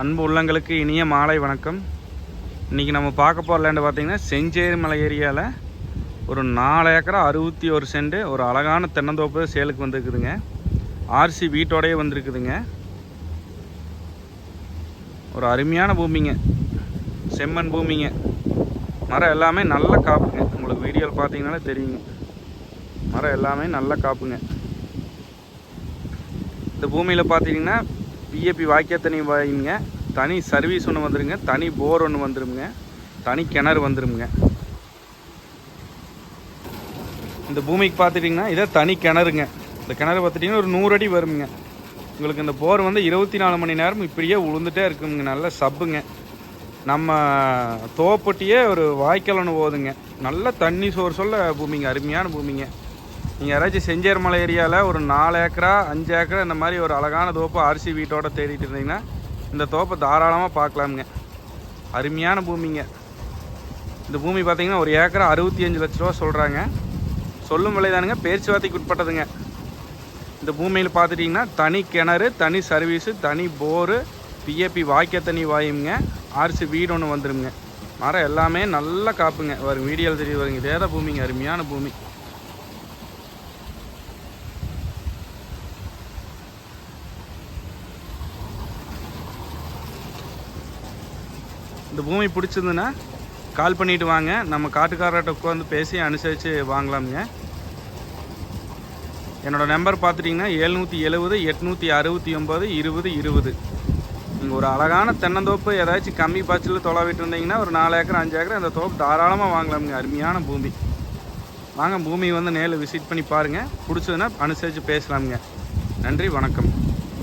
அன்பு உள்ளங்களுக்கு இனிய மாலை வணக்கம். இன்றைக்கி நம்ம பார்க்க போகிற லேண்டு செஞ்சேரி மலை ஏரியாவில் ஒரு நாலு ஏக்கரா அறுபத்தி ஒரு சென்ட் ஒரு அழகான தென்னந்தோப்பு சேலுக்கு வந்திருக்குதுங்க. ஆர்சி வீட்டோடையே வந்திருக்குதுங்க. ஒரு அருமையான பூமிங்க. செம்மண் பூமிங்க. மரம் எல்லாமே நல்ல காப்புங்க. உங்களுக்கு வீடியோவில் பார்த்தீங்கன்னாலே தெரியுங்க. மரம் எல்லாமே நல்ல காப்புங்க. இந்த பூமியில் பார்த்தீங்கன்னா பிஏபி வாக்கிய தனி வாயிங்க தனி சர்வீஸ் ஒன்று வந்துருங்க. தனி போர் ஒன்று வந்துருங்க. தனி கிணறு வந்துருங்க. இந்த பூமிக்கு பார்த்துட்டிங்கன்னா இதை தனி கிணறுங்க. இந்த கிணறு பார்த்துட்டிங்கன்னா ஒரு நூறு அடி வருங்க உங்களுக்கு இந்த போர் வந்து இருபத்தி நாலு மணி நேரம் இப்படியே உளுந்துட்டே இருக்குங்க. நல்ல சப்புங்க. நம்ம தோப்பட்டியே ஒரு வாய்க்கால் ஒன்று போகுதுங்க நல்ல தண்ணி சோறு சொல்ல பூமிங்க. அருமையான பூமிங்க. நீங்கள் யாராச்சும் செஞ்சேர் மலை ஏரியாவில் ஒரு நாலு ஏக்கரா அஞ்சு ஏக்கரா இந்த மாதிரி ஒரு அழகான தோப்பு அரிசி வீட்டோட தேடிட்டு இருந்தீங்கன்னா இந்த தோப்பை தாராளமாக பார்க்கலாமுங்க. அருமையான பூமிங்க. இந்த பூமி பார்த்தீங்கன்னா ஒரு ஏக்கரா அறுபத்தி அஞ்சு லட்ச ரூபா சொல்கிறாங்க சொல்லும் விலை தானுங்க பேச்சுவார்த்தைக்கு உட்பட்டதுங்க. இந்த பூமியில் பார்த்துட்டிங்கன்னா தனி கிணறு தனி சர்வீஸு தனி போரு பிஏபி வாய்க்க தனி வாயுங்க. ஆர்சி வீடு ஒன்று வந்துடுங்க மரம் எல்லாமே நல்லா காப்புங்க. வரும் வீடியோவில் தெரிய வருங்க இதே தான் பூமிங்க. அருமையான பூமி. இந்த பூமி பிடிச்சிருந்துன்னா கால் பண்ணிட்டு வாங்க. நம்ம காட்டுக்காரர்கிட்ட உட்காந்து பேசி அனுசரித்து வாங்கலாமுங்க. என்னோட நம்பர் பார்த்துட்டிங்கன்னா எழுநூற்றி எழுபது எட்நூற்றி அறுபத்தி ஒம்பது இருபது இருபது. நீங்கள் ஒரு அழகான தென்னந்தோப்பு ஏதாச்சும் கம்மி பாய்ச்சலில் தொலைவிட்டு இருந்தீங்கன்னா ஒரு நாலு ஏக்கர் அஞ்சு ஏக்கர் அந்த தோப்பு தாராளமாக வாங்கலாமுங்க. அருமையான பூமி. வாங்க பூமி வந்து நேரில் விசிட் பண்ணி பாருங்கள் பிடிச்சதுன்னா அனுசரித்து பேசலாமுங்க. நன்றி வணக்கம்.